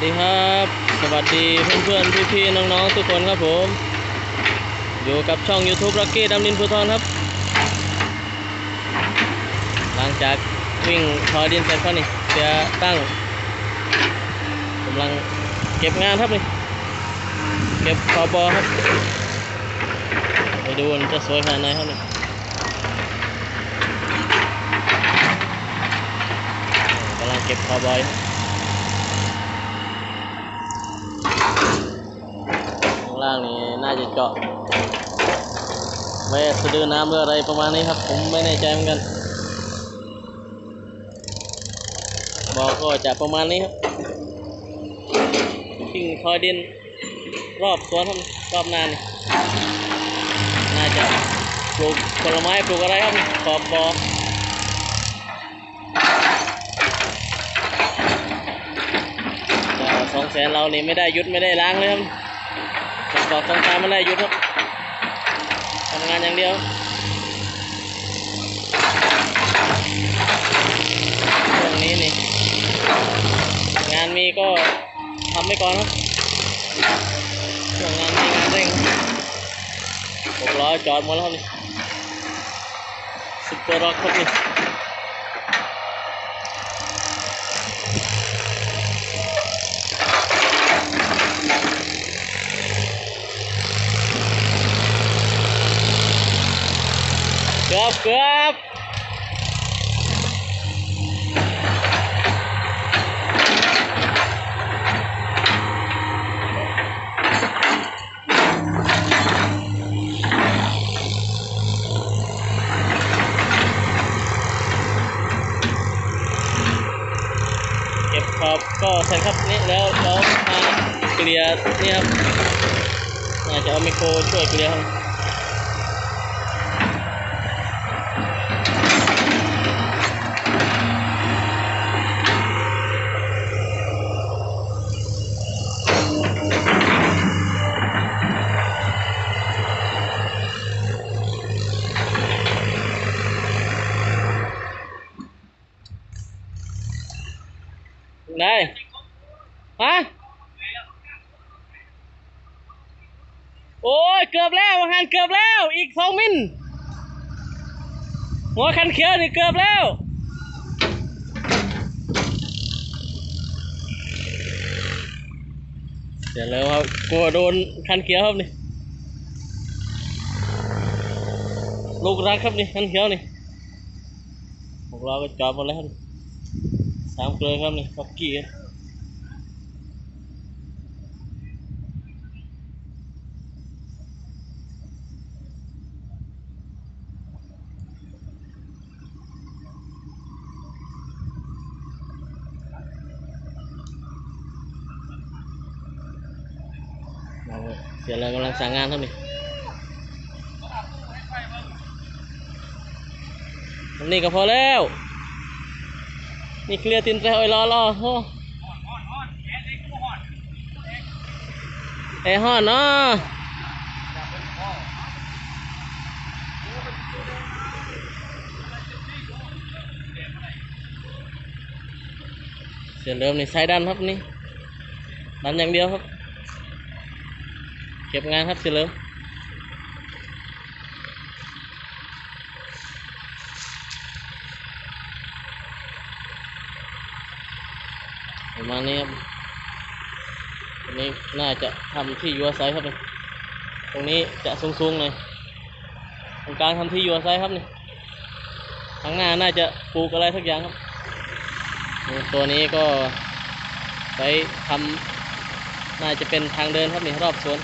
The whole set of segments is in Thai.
วัสดีครับ สวัสดีเพื่อนๆ พี่ๆ น้องๆ ทุกคนครับผม อยู่กับช่อง YouTube รักกี้ดำดินภูทรครับ หลังจากวิ่งทอดินเสร็จครับนี่เสียตั้งกำลังเก็บงานครับนี่ เก็บคอบอครับ ไปดูมันจะสวยขนาดไหนครับนี่กำลังเก็บคอบอยครับ ข้าง ล่างนี่น่าจะเจาะไว้สะดือน้ำหรืออะไรประมาณนี้ครับ ผมไม่แน่ใจเหมือนกันบอกก็จะประมาณนี้ครับทิ้งคอยดินรอบสวนครับรอบนานน่าจะปลูกผลไม้ปลูกอะไรครับขอบบอสองแสนเรานี่ไม่ได้หยุดไม่ได้ล้างเลยครับ บอกสงการไม่ได้หยุดครับทำงานอย่างเดียวช่วงนี้นี่งานมีก็ทำไปก่อนครับช่วงงานมีงานเร่งหกล้อจอดหมดแล้วครับนี่ซุปเปอร์ร็อกครับนี่เกือบเกือบเก็บขอบก็เสร็จครับนี่แล้วเรามาเกลี่ย นี่ครับอาจจะเอาไมโครช่วยเกลี่ยครับ กสองมิลหัวคันเขียวนี่เกือบแล้วเดี๋ยวแล้วครับกลัวโดนคันเขียวครับนี่ลูกรักครับนี่คันเขียวนี่พวกเราก็จอดหมดแล้วครับสามเกลือครับนี่ฟักกี้ครับ เราเสียแล้วกำลังสั่งงานครับนี่อันนี่ก็พอแล้ว นี่เคลียร์ตินแต่อ้ยรอรอโอ้ไอ้ห่อนเนาะเสียเริ่มนี่ใช้ดันครับนี่ดันอย่างเดียวครับ เก็บงานครับเสียเริ่มประมาณนี้ครับตรงนี้น่าจะทำที่ยัวไซครับนี่ตรงนี้จะสูงๆหน่อยตรงกลางทำที่ยัวไซครับนี่ข้างหน้าน่าจะปลูกอะไรสักอย่างครับ ตัวนี้ก็ไปทำน่าจะเป็นทางเดินครับนี่รอบสวน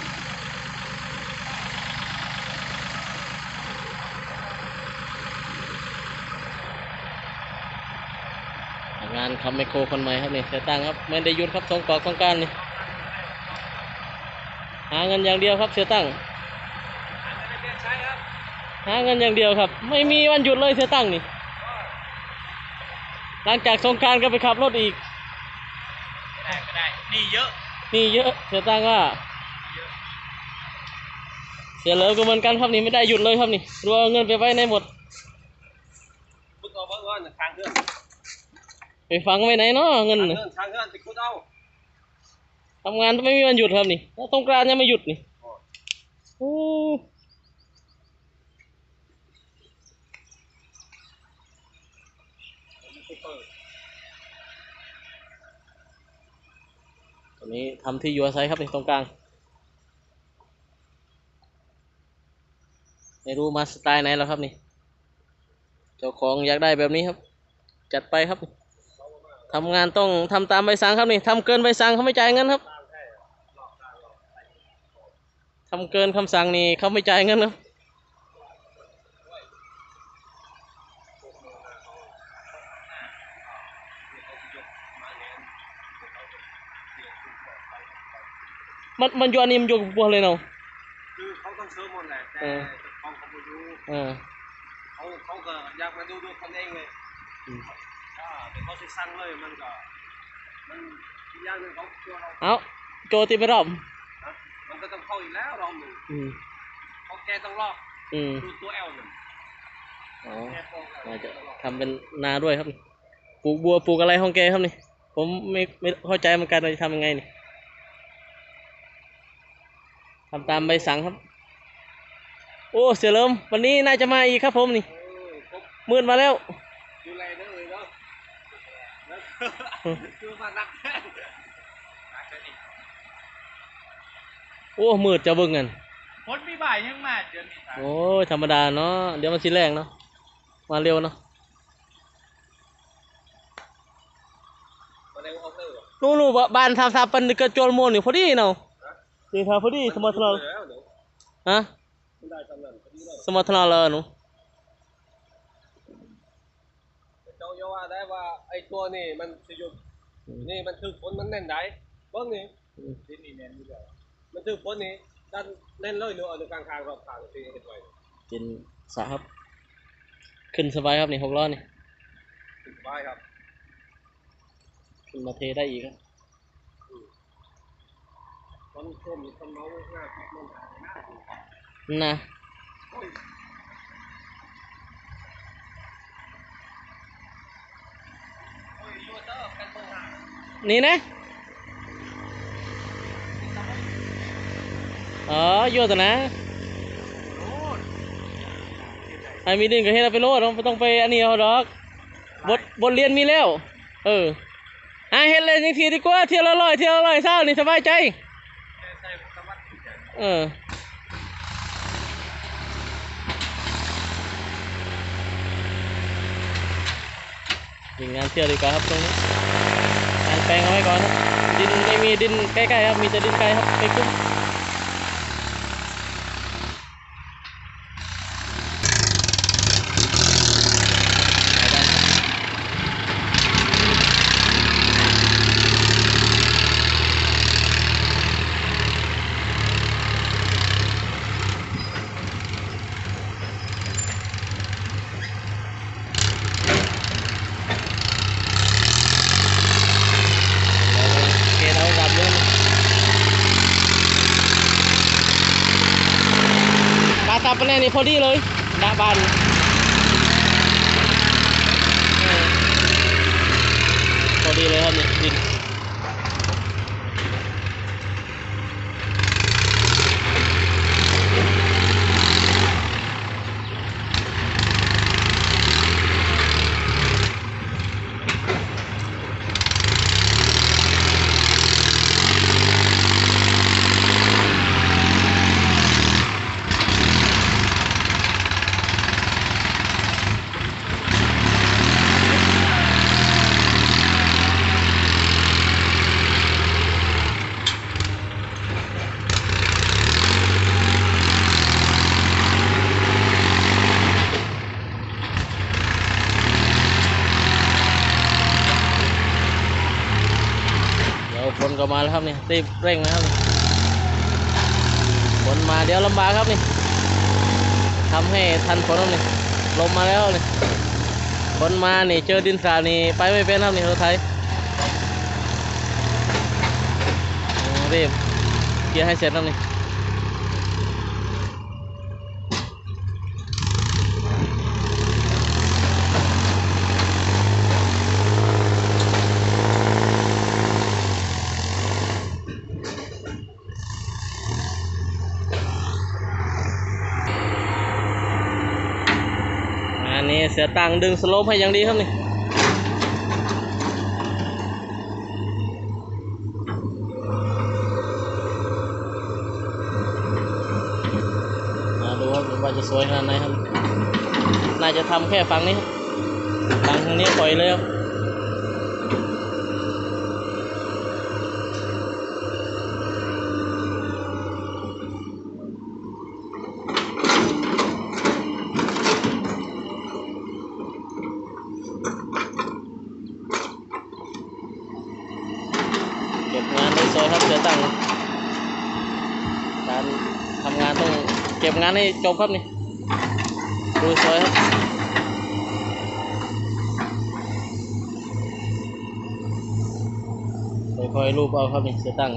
งานคัมไมโครคนใหม่ครับนี่เสียตังค์ครับไม่ได้หยุดครับสงกรอกสงกรารนี่หาเงินอย่างเดียวครับเสียตังค์หาเงินอย่างเดียวครับ ไม่มีวันหยุดเลยเสียตังค์นี่หลังจากสงกรารก็ไปขับรถอีกได้ก็ได้นี่เยอะนี่เยอะเสียตังค์ว่าเสียเหลิมก็เหมือนกันครับนี่ไม่ได้หยุดเลยครับนี่รัวเอาเงินไปไว้ในหมดพุดเอาว่าว่าทางเพื่อน ไปฟังไว้ไหนเนาะเงินทางน่ะเพื่อนทางเพื่อนติดพุดเอาทำงานไม่มีวันหยุดครับนี่แล้วสงกรานต์ยังไม่หยุดนี่โอ้ตอนนี้ทำที่อยู่อาศัยครับนี่ตรงกลาง ไม่รู้มาสไตล์ไหนแล้วครับนี่ เจ้าของอยากได้แบบนี้ครับ จัดไปครับ ทำงานต้องทำตามใบสั่งครับนี่ทำเกินใบสั่งเขาไม่จ่ายเงินครับทำเกินคำสั่งนี่เขาไม่จ่ายเงินครับมันมันอยู่อันนี้มันอยู่กับบัวเลยเนาะคือเขาต้องซื้อหมดแหละแต่เออเขาเขาไม่รู้เออเขาเขาก็อยากมาดูดูกันเองเลยอืมถ้าแต่ เขาจะสั่งเลยมันก็มันอีกอย่างหนึงเขาตัวเราเอาโจตีไปรอบนะมันก็ต้องเข้าอีกแล้วรอบหนึ่งอืมเขาแกต้องรอบอืมดูตัวแอลหนึ่งอ๋อแกโป้งน่าจะทำเป็นนาด้วยครับนี่ปลูกบัวปลูกอะไรของแกครับนี่ ผมไม่ไม่เข้าใจเหมือนกันว่าจะทำยังไงนี่ทำตามใบสั่งครับ โอ้เสียเริ่มวันนี้น่าจะมาอีกครับผมนี่ เออผมมืดมาแล้ว ดูแลเด้อเลยเนาะ แล้วคือมานักแท้นักแท้นี่โอ้มืดจะเบิ่งกันพดมีบ่ายยังมาเดือนนี้โอ้ยธรรมดาเนาะเดี๋ยวมันสิแรงเนาะมาเร็วเนาะมาเร็วเอาเลยนู่นนู่นบบ้านทำทำเป็นกระโจนโมนอยู่พอดีเนาะนี่ทำพอดีสมอทนาแล้วเดี๋ยวฮะไม่ได้ทำนั่นพอดีเลยสมอทนาเลยหนู เจ้าอย่า ว่าได้ว่าไอ้ตัวนี่มันสยุดนี่มันคือฝนมันแน่นได้เบิ้งนี่ดินนี่แน่นอยู่แล้วมันคือฝนนี่ดันเล่นเลยเนื้อเอาในกลางทางรอบทางที่เห็นไว้กินสระครับ ขึ้นสบายครับนี่หกล้อนี่สบายครับขึ้นมาเทได้อีกครับตอนช่วงนี้ต้นเมาหน้าพิษมันหายหน้านะ โอ้ยโอ้ยยูเตอร์กันตัวหา นี่นะอ๋อโยตัวนะไอ้มีดินก็เฮ็ดเอาไปโลดไม่ต้องไปอันนี้เอาดอกบทบทเรียนมีแล้ว เอออะเฮ็ดเลยจังทีดีกว่าเที่ยวละร้อยเที่ยวละร้อยเศร้านี่สบายใจเออยิงงานเที่ยวดีกว่าครับตรงนี้ แปลงเอาไว้ก่อนครับดินไม่มีดินใกล้ๆครับมีแต่ดินไกลครับไปคุ้มเกณฑ์เอาดับเลยบาตับ ไปเลยนี่พอดีเลยดาบานพอดีเลยครับนี่ดิน แล้วครับนี่รีบเร่งนะครับฝนมาเดี๋ยวลำบากครับนี่ทำให้ทันฝนครับนี่ลมมาแล้วนี่ฝนมานี่เจอดินสานี่ไปไม่เป็นครับนี่รถไถโอ้รีบเกียร์ให้เสร็จครับนี่ เสียตังดึงสโลปให้ยังดีครับนี่มาดูครับว่าจะสวยขนาดไหนครับ น่าจะทำแค่ฝั่งนี้ครับฝั่งทางนี้ปล่อยเลยครับ ก็บงานในซอยครับเสียตังการทำงานต้องเก็บงานให้จบครับนี่ดูซอยครับค่อยๆรูปเอาครับนี่เสียตังค์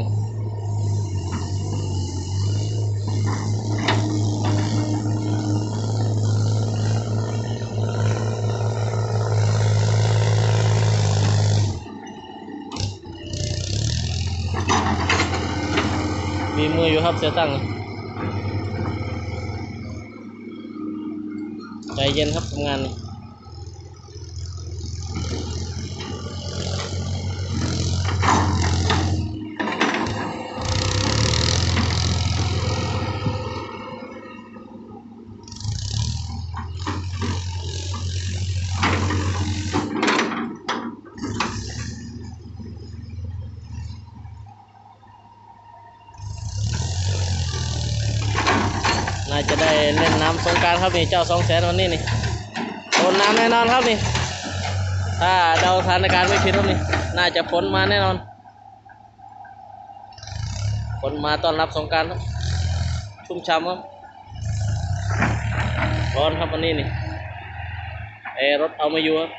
มืออยู่ครับเสียตั้งใจเย็นครับทำงานนี่น่าจะได้เล่นน้ำสงกราร ครับนี่เจ้าสองแสนวันนี้นี่โดนน้ำแน่นอนครับนี่ถ้าเดาสถานการณ์ไม่ผิดครับนี่น่าจะฝนมาแน่นอนฝนมาต้อนรับสงการครับชุ่มช่ำครับร้อนครับวันนี้นี่เอร์รถเอามาอยู่ครับ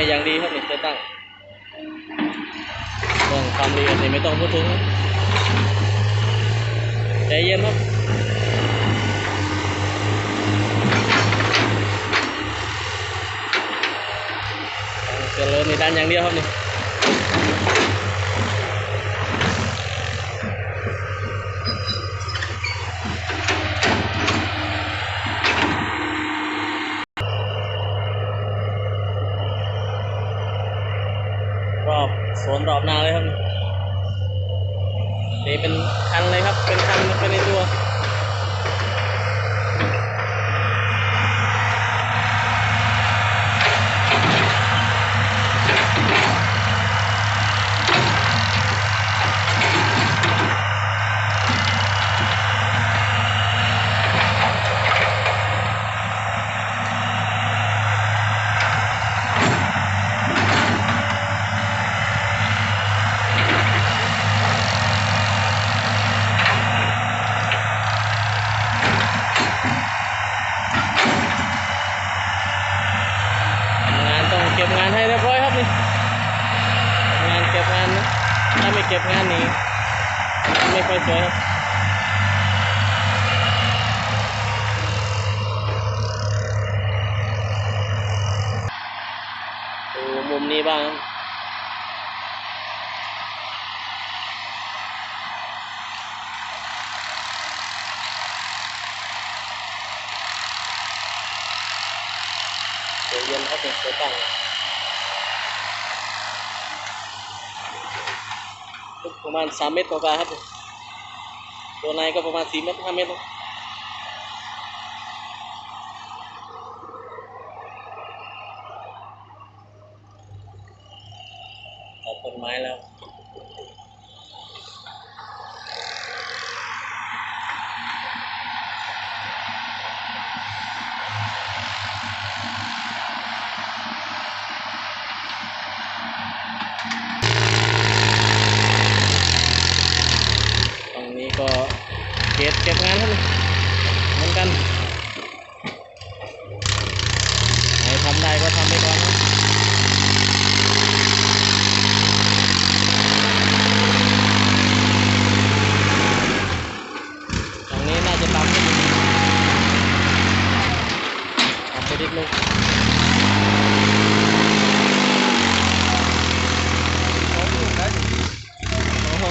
ให้อย่างดีครับนี่เซตั้งเรื่องความละเอียดนี่ไม่ต้องพูดถึงใจเย็นครับเจริญในด้านอย่างเดียวครับนี่ รอบสวนรอบนาเลยครับนี่เป็นคันเลยครับ เป็นคันเป็นในตัว ไม่ค่อยสวยครับดูมุมนี้บ้างครับเย็นครับเนี่ยเดี๋ยวตั้งประมาณสามเมตรกว่าครับ ตัวในก็ประมาณสี่เมตรห้าเมตรครับ กตเก็บงานครับนี่เหมือนกันไหนทำได้ก็ทำไปก่อนครับตรงนี้น่าจะตำให้ดีตำไปดิบลูก เขาอยู่ได้ดิ โอ้โห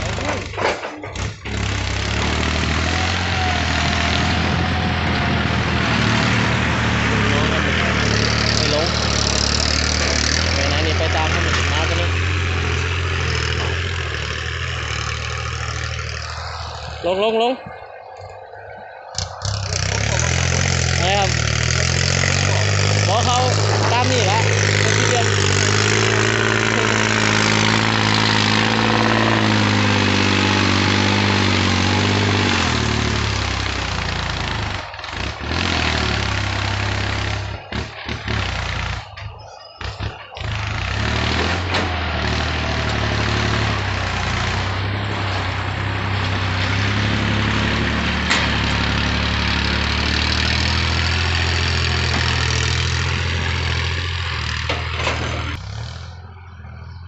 ไม่ลงไปไหนนี่ไปตามเขาหนึ่งมาตัวนี้ลงลงลงนะครับบอกเขาตามนี่ละคนที่เดียว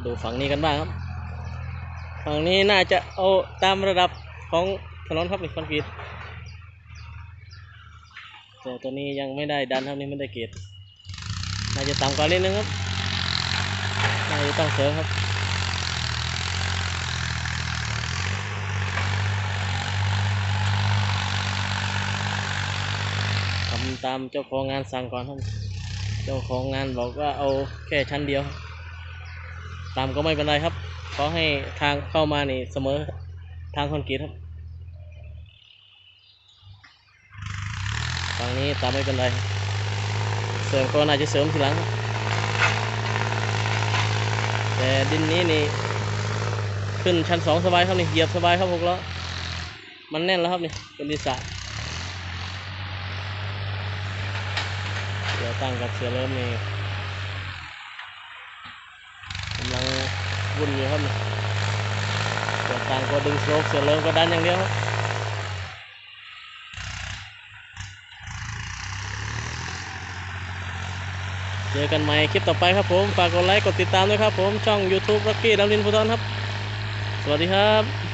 ดูฝั่ง นี้กันบ้างครับ ฝั่งนี้น่าจะเอาตามระดับของถนนครับนี่คอนกรีตแต่ตัวนี้ยังไม่ได้ดันเท่านี้ไม่ได้เกรดน่าจะต่ำกว่านิดนึงครับน่าจะต้องเสริมครับทำตามเจ้าของงานสั่งก่อนครับ เจ้าของงานบอกว่าเอาแค่ชั้นเดียว ตามก็ไม่เป็นไรครับขอให้ทางเข้ามานี่เสมอทางคอนกรีตครับฝั่งนี้ตามไม่เป็นไร เสริมก็น่าจะเสริมทีหลัง แต่ดินนี้นี่ขึ้นชั้นสองสบายครับนี่เหยียบสบายครับพวกเรามันแน่นแล้วครับนี่เป็นดิสระเสือตั้งกับเสือเริ่มนี่างวุ่นอยู่ครับเนี่ยเสือต่างก็ดึงโซกเสือเลิมก็ดันอย่างเดียวครับเจอกันใหม่คลิปต่อไปครับผม ฝากกดไลค์ กดติดตามด้วยครับผม ช่อง YouTube รักกี้ดำลินพุทธนครับ สวัสดีครับ